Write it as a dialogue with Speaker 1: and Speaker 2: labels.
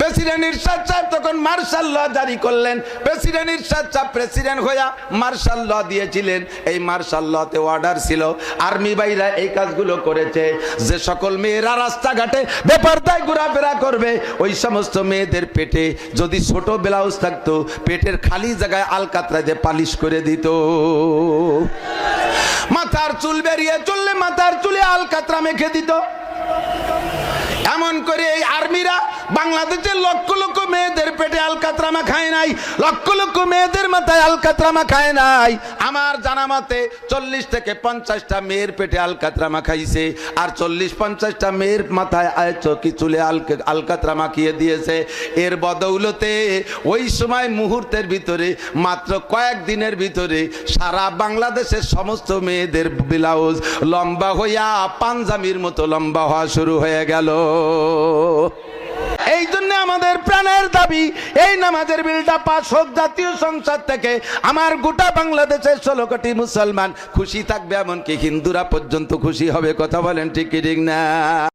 Speaker 1: President ইরশাদ সাহেব তখন martial ল জারি করলেন। প্রেসিডেন্ট ইরশাদ সাহেব প্রেসিডেন্ট হইয়া মার্শাল ল দিয়েছিলেন। এই মার্শাল লতে অর্ডার ছিল। আর্মি বাইরা এই কাজগুলো করেছে। যে সকল মেয়েরা রাস্তাঘাটে বেপরদায় ঘোরাফেরা করবে, ওই সমস্ত মেয়েদের পেটে যদি ছোট ব্লাউজ থাকতো, পেটের খালি জায়গায় আলকাতরা দিয়ে পালিশ করে দিত। মাথার চুল বেরিয়ে চললে মাথার চুলে আলকাতরা মেখে দিত এমন করে এই আর্মিরা বাংলাদেশের লক্ষ লক্ষ মেয়েদের পেটে আলকাতরামা খায় নাই, লক্ষ লক্ষ মেয়েদের মাথায় আলকাতরামা খায় নাই। আমার জানা মতে চল্লিশ থেকে পঞ্চাশটা মেয়ের পেটে আলকাতরামা খাইছে, আর চল্লিশ পঞ্চাশটা মেয়ের মাথায় চকি চুলে আলকা- আলকাতরা মাখিয়ে দিয়েছে। এর বদৌলতে ওই সময় মুহূর্তের ভিতরে, মাত্র কয়েক দিনের ভিতরে সারা বাংলাদেশের সমস্ত মেয়েদের ব্লাউজ লম্বা হইয়া পাঞ্জাবির মতো লম্বা হওয়া শুরু হয়ে গেল। আমাদের প্রাণের দাবি, এই নামাজের বিলটা পাস হোক জাতীয় সংসদ থেকে। আমার গোটা বাংলাদেশের ষোলো কোটি মুসলমান খুশি থাকবে, এমনকি হিন্দুরা পর্যন্ত খুশি হবে, কথা বলেন ঠিক ঠিক না?